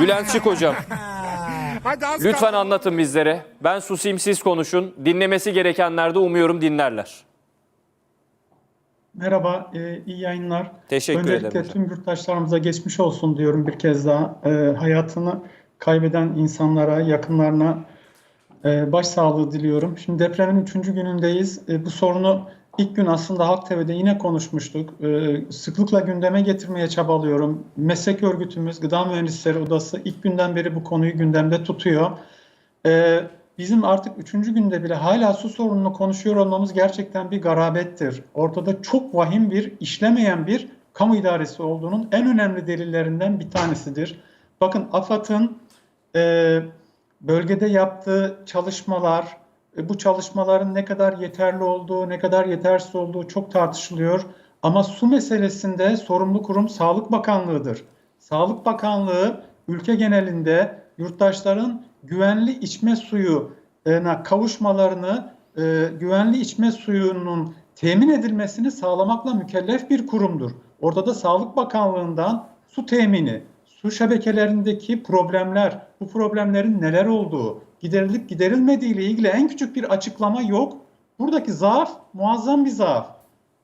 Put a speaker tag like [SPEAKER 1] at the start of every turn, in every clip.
[SPEAKER 1] Bülent Şık hocam.
[SPEAKER 2] Hadi az
[SPEAKER 1] Lütfen
[SPEAKER 2] kaldı.
[SPEAKER 1] anlatın bizlere. Ben susayım siz konuşun. Dinlemesi gerekenler de umuyorum dinlerler.
[SPEAKER 3] Merhaba, e, iyi yayınlar.
[SPEAKER 1] Teşekkür
[SPEAKER 3] Öncelikle
[SPEAKER 1] ederim hocam.
[SPEAKER 3] tüm yurttaşlarımıza geçmiş olsun diyorum bir kez daha. E, hayatını kaybeden insanlara, yakınlarına e, başsağlığı diliyorum. Şimdi depremin üçüncü günündeyiz. E, bu sorunu ilk gün aslında Halk TV'de yine konuşmuştuk. E, sıklıkla gündeme getirmeye çabalıyorum. Meslek örgütümüz, Gıda Mühendisleri Odası ilk günden beri bu konuyu gündemde tutuyor. Ee, bizim artık üçüncü günde bile hala su sorununu konuşuyor olmamız gerçekten bir garabettir. Ortada çok vahim bir, işlemeyen bir kamu idaresi olduğunun en önemli delillerinden bir tanesidir. Bakın AFAD'ın e, bölgede yaptığı çalışmalar, e, bu çalışmaların ne kadar yeterli olduğu, ne kadar yetersiz olduğu çok tartışılıyor. Ama su meselesinde sorumlu kurum Sağlık Bakanlığı'dır. Sağlık Bakanlığı ülke genelinde yurttaşların güvenli içme suyuna kavuşmalarını, e, güvenli içme suyunun temin edilmesini sağlamakla mükellef bir kurumdur. Ortada Sağlık Bakanlığı'ndan su temini, su şebekelerindeki problemler, bu problemlerin neler olduğu, giderilip giderilmediği ile ilgili en küçük bir açıklama yok. Buradaki zaaf muazzam bir zaaf.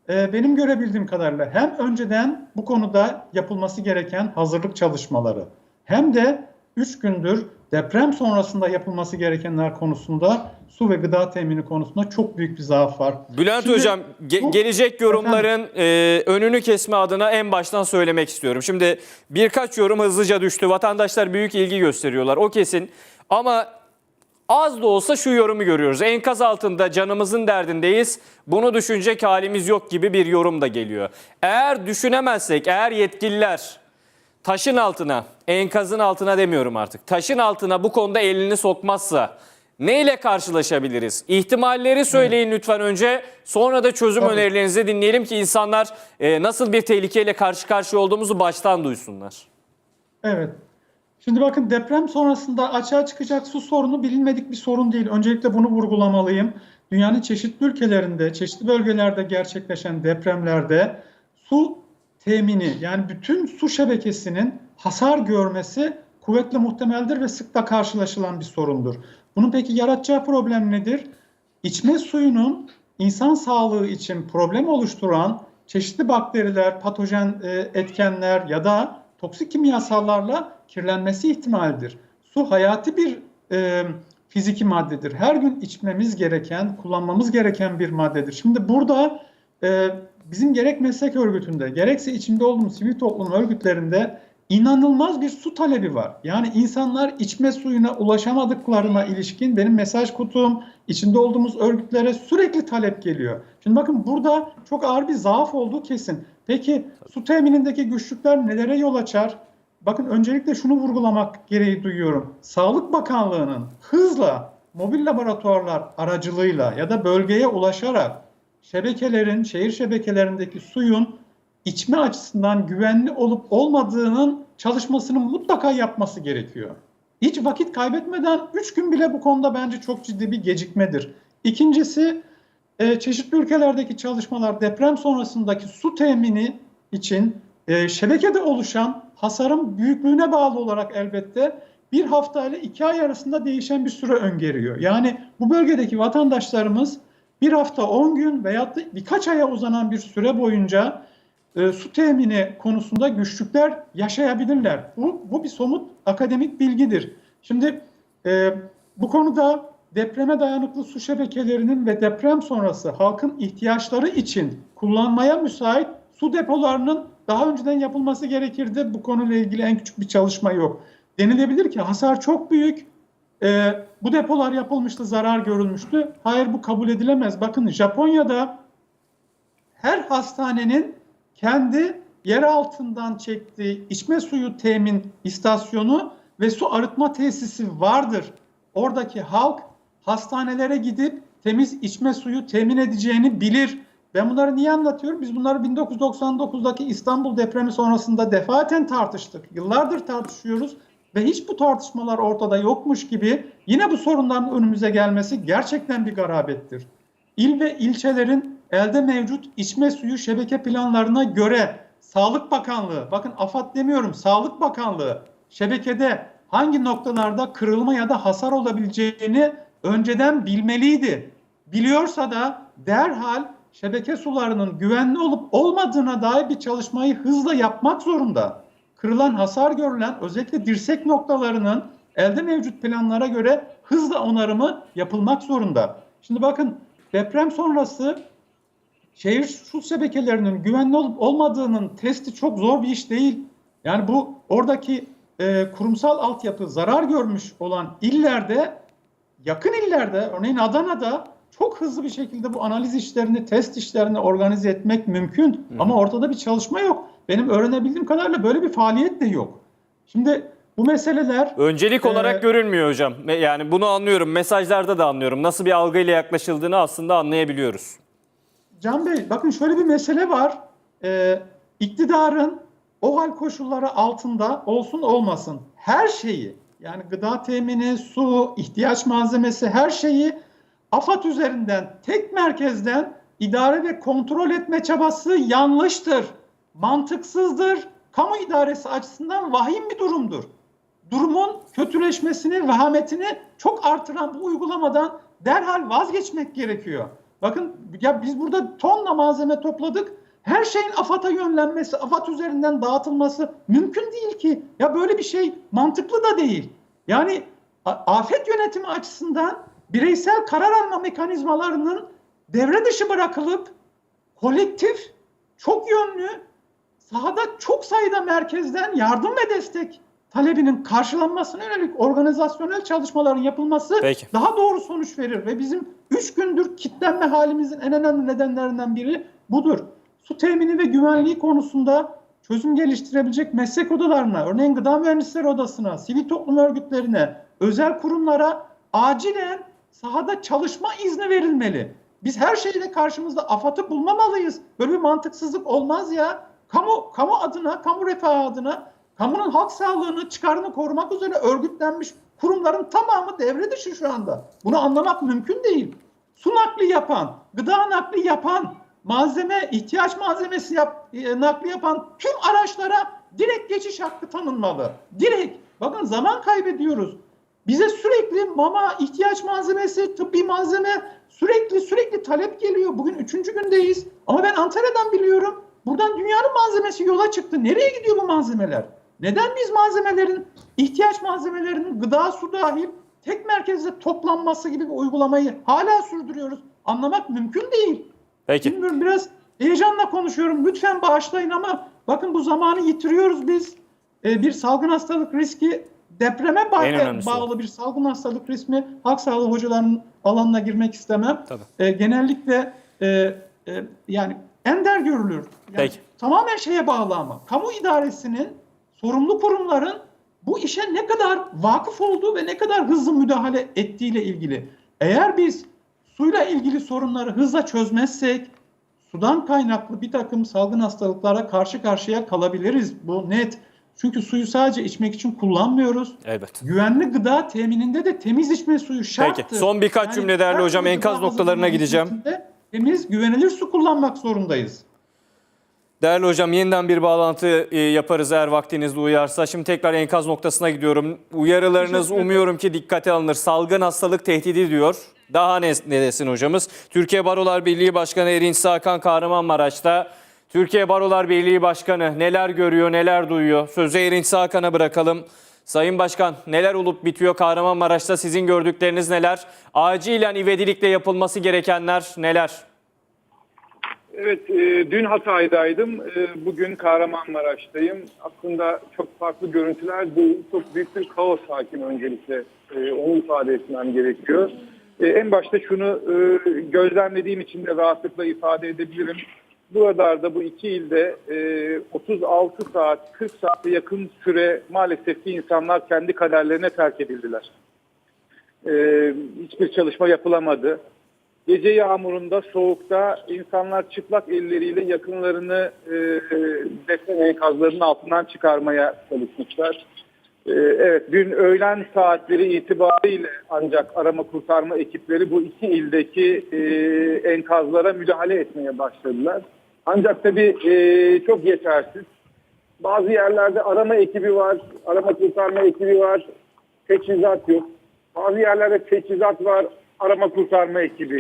[SPEAKER 3] Ee, benim görebildiğim kadarıyla hem önceden bu konuda yapılması gereken hazırlık çalışmaları hem de 3 gündür deprem sonrasında yapılması gerekenler konusunda su ve gıda temini konusunda çok büyük bir zaaf var.
[SPEAKER 1] Bülent
[SPEAKER 3] Şimdi
[SPEAKER 1] Hocam ge-
[SPEAKER 3] bu-
[SPEAKER 1] gelecek yorumların e, önünü kesme adına en baştan söylemek istiyorum. Şimdi birkaç yorum hızlıca düştü. Vatandaşlar büyük ilgi gösteriyorlar. O kesin. Ama az da olsa şu yorumu görüyoruz. Enkaz altında canımızın derdindeyiz. Bunu düşünecek halimiz yok gibi bir yorum da geliyor. Eğer düşünemezsek, eğer yetkililer taşın altına, enkazın altına demiyorum artık. Taşın altına bu konuda elini sokmazsa neyle karşılaşabiliriz? İhtimalleri söyleyin lütfen önce. Sonra da çözüm
[SPEAKER 3] Tabii.
[SPEAKER 1] önerilerinizi dinleyelim ki insanlar e, nasıl bir tehlikeyle karşı karşıya olduğumuzu baştan duysunlar.
[SPEAKER 3] Evet. Şimdi bakın deprem sonrasında açığa çıkacak su sorunu bilinmedik bir sorun değil. Öncelikle bunu vurgulamalıyım. Dünyanın çeşitli ülkelerinde, çeşitli bölgelerde gerçekleşen depremlerde su temini yani bütün su şebekesinin hasar görmesi kuvvetli muhtemeldir ve sıkla karşılaşılan bir sorundur. Bunun peki yaratacağı problem nedir? İçme suyunun insan sağlığı için problem oluşturan çeşitli bakteriler, patojen e, etkenler ya da toksik kimyasallarla kirlenmesi ihtimalidir. Su hayati bir e, fiziki maddedir. Her gün içmemiz gereken, kullanmamız gereken bir maddedir. Şimdi burada e, bizim gerek meslek örgütünde, gerekse içinde olduğumuz sivil toplum örgütlerinde inanılmaz bir su talebi var. Yani insanlar içme suyuna ulaşamadıklarına ilişkin benim mesaj kutum, içinde olduğumuz örgütlere sürekli talep geliyor. Şimdi bakın burada çok ağır bir zaaf olduğu kesin. Peki su teminindeki güçlükler nelere yol açar? Bakın öncelikle şunu vurgulamak gereği duyuyorum. Sağlık Bakanlığı'nın hızla mobil laboratuvarlar aracılığıyla ya da bölgeye ulaşarak şebekelerin, şehir şebekelerindeki suyun içme açısından güvenli olup olmadığının çalışmasını mutlaka yapması gerekiyor. Hiç vakit kaybetmeden 3 gün bile bu konuda bence çok ciddi bir gecikmedir. İkincisi e, çeşitli ülkelerdeki çalışmalar deprem sonrasındaki su temini için e, şebekede oluşan hasarın büyüklüğüne bağlı olarak elbette bir hafta ile iki ay arasında değişen bir süre öngörüyor. Yani bu bölgedeki vatandaşlarımız bir hafta 10 gün veyahut da birkaç aya uzanan bir süre boyunca e, su temini konusunda güçlükler yaşayabilirler. Bu, bu bir somut akademik bilgidir. Şimdi e, bu konuda depreme dayanıklı su şebekelerinin ve deprem sonrası halkın ihtiyaçları için kullanmaya müsait su depolarının daha önceden yapılması gerekirdi. Bu konuyla ilgili en küçük bir çalışma yok. Denilebilir ki hasar çok büyük. E, bu depolar yapılmıştı, zarar görülmüştü. Hayır bu kabul edilemez. Bakın Japonya'da her hastanenin kendi yer altından çektiği içme suyu temin istasyonu ve su arıtma tesisi vardır. Oradaki halk hastanelere gidip temiz içme suyu temin edeceğini bilir. Ben bunları niye anlatıyorum? Biz bunları 1999'daki İstanbul depremi sonrasında defaten tartıştık. Yıllardır tartışıyoruz ve hiç bu tartışmalar ortada yokmuş gibi yine bu sorunların önümüze gelmesi gerçekten bir garabettir. İl ve ilçelerin elde mevcut içme suyu şebeke planlarına göre Sağlık Bakanlığı, bakın AFAD demiyorum, Sağlık Bakanlığı şebekede hangi noktalarda kırılma ya da hasar olabileceğini önceden bilmeliydi. Biliyorsa da derhal şebeke sularının güvenli olup olmadığına dair bir çalışmayı hızla yapmak zorunda. Kırılan, hasar görülen özellikle dirsek noktalarının elde mevcut planlara göre hızla onarımı yapılmak zorunda. Şimdi bakın deprem sonrası şehir su şebekelerinin güvenli olup olmadığının testi çok zor bir iş değil. Yani bu oradaki e, kurumsal altyapı zarar görmüş olan illerde, yakın illerde, örneğin Adana'da çok hızlı bir şekilde bu analiz işlerini, test işlerini organize etmek mümkün. Ama ortada bir çalışma yok. Benim öğrenebildiğim kadarıyla böyle bir faaliyet de yok. Şimdi bu meseleler
[SPEAKER 1] Öncelik
[SPEAKER 3] Ee,
[SPEAKER 1] olarak görülmüyor hocam. Yani bunu anlıyorum. Mesajlarda da anlıyorum. Nasıl bir algıyla yaklaşıldığını aslında anlayabiliyoruz.
[SPEAKER 3] Can Bey bakın şöyle bir mesele var. Ee, iktidarın o hal koşulları altında olsun olmasın her şeyi yani gıda temini, su, ihtiyaç malzemesi her şeyi AFAD üzerinden tek merkezden idare ve kontrol etme çabası yanlıştır. Mantıksızdır. Kamu idaresi açısından vahim bir durumdur. Durumun kötüleşmesini, vehametini çok artıran bu uygulamadan derhal vazgeçmek gerekiyor. Bakın ya biz burada tonla malzeme topladık. Her şeyin AFAD'a yönlenmesi, AFAD üzerinden dağıtılması mümkün değil ki. Ya böyle bir şey mantıklı da değil. Yani afet yönetimi açısından bireysel karar alma mekanizmalarının devre dışı bırakılıp kolektif, çok yönlü, sahada çok sayıda merkezden yardım ve destek talebinin karşılanmasına yönelik organizasyonel çalışmaların yapılması
[SPEAKER 1] Peki.
[SPEAKER 3] daha doğru sonuç verir ve bizim 3 gündür kitlenme halimizin en önemli nedenlerinden biri budur. Su temini ve güvenliği konusunda çözüm geliştirebilecek meslek odalarına, örneğin Gıda Mühendisleri Odası'na, sivil toplum örgütlerine, özel kurumlara acilen sahada çalışma izni verilmeli. Biz her şeyde karşımızda AFAD'ı bulmamalıyız. Böyle bir mantıksızlık olmaz ya. Kamu, kamu adına, kamu refahı adına, kamunun halk sağlığını, çıkarını korumak üzere örgütlenmiş kurumların tamamı devre dışı şu anda. Bunu anlamak mümkün değil. Su nakli yapan, gıda nakli yapan, malzeme, ihtiyaç malzemesi yap, e, nakli yapan tüm araçlara direkt geçiş hakkı tanınmalı. Direkt. Bakın zaman kaybediyoruz. Bize sürekli mama, ihtiyaç malzemesi, tıbbi malzeme sürekli sürekli talep geliyor. Bugün üçüncü gündeyiz. Ama ben Antalya'dan biliyorum. Buradan dünyanın malzemesi yola çıktı. Nereye gidiyor bu malzemeler? Neden biz malzemelerin, ihtiyaç malzemelerinin gıda, su dahil tek merkezde toplanması gibi bir uygulamayı hala sürdürüyoruz? Anlamak mümkün değil.
[SPEAKER 1] Peki.
[SPEAKER 3] Bilmiyorum biraz heyecanla konuşuyorum. Lütfen bağışlayın ama bakın bu zamanı yitiriyoruz biz. Ee, bir salgın hastalık riski depreme ba-
[SPEAKER 1] En önemlisi o.
[SPEAKER 3] bağlı bir salgın hastalık riski halk sağlığı hocalarının alanına girmek istemem.
[SPEAKER 1] Tabii.
[SPEAKER 3] Ee, genellikle e, e, yani ender görülür. Yani
[SPEAKER 1] Peki.
[SPEAKER 3] Tamamen şeye bağlı ama kamu idaresinin sorumlu kurumların bu işe ne kadar vakıf olduğu ve ne kadar hızlı müdahale ettiğiyle ilgili. Eğer biz suyla ilgili sorunları hızla çözmezsek sudan kaynaklı bir takım salgın hastalıklara karşı karşıya kalabiliriz. Bu net. Çünkü suyu sadece içmek için kullanmıyoruz.
[SPEAKER 1] Evet.
[SPEAKER 3] Güvenli gıda temininde de temiz içme suyu şarttır.
[SPEAKER 1] Peki, son birkaç cümle değerli hocam, enkaz noktalarına gideceğim.
[SPEAKER 3] Temiz, güvenilir su kullanmak zorundayız.
[SPEAKER 1] Değerli hocam yeniden bir bağlantı e, yaparız eğer vaktiniz uyarsa. Şimdi tekrar enkaz noktasına gidiyorum. Uyarılarınız umuyorum ki dikkate alınır. Salgın hastalık tehdidi diyor. Daha ne, ne desin hocamız? Türkiye Barolar Birliği Başkanı Erinç Hakan Kahramanmaraş'ta. Türkiye Barolar Birliği Başkanı neler görüyor, neler duyuyor? Sözü Erinç Hakan'a bırakalım. Sayın Başkan neler olup bitiyor Kahramanmaraş'ta sizin gördükleriniz neler? Acilen ivedilikle yapılması gerekenler neler?
[SPEAKER 4] Evet, e, dün Hatay'daydım, e, bugün Kahramanmaraş'tayım. Aslında çok farklı görüntüler değil, çok büyük bir kaos hakim öncelikle. E, onu ifade etmem gerekiyor. E, en başta şunu e, gözlemlediğim için de rahatlıkla ifade edebilirim. Buralarda bu iki ilde e, 36 saat, 40 saate yakın süre maalesef ki insanlar kendi kaderlerine terk edildiler. E, hiçbir çalışma yapılamadı. Gece yağmurunda, soğukta insanlar çıplak elleriyle yakınlarını e, deprem enkazlarının altından çıkarmaya çalışmışlar. E, evet, dün öğlen saatleri itibariyle ancak arama kurtarma ekipleri bu iki ildeki e, enkazlara müdahale etmeye başladılar. Ancak tabii e, çok yetersiz. Bazı yerlerde arama ekibi var, arama kurtarma ekibi var, teçhizat yok. Bazı yerlerde teçhizat var, arama kurtarma ekibi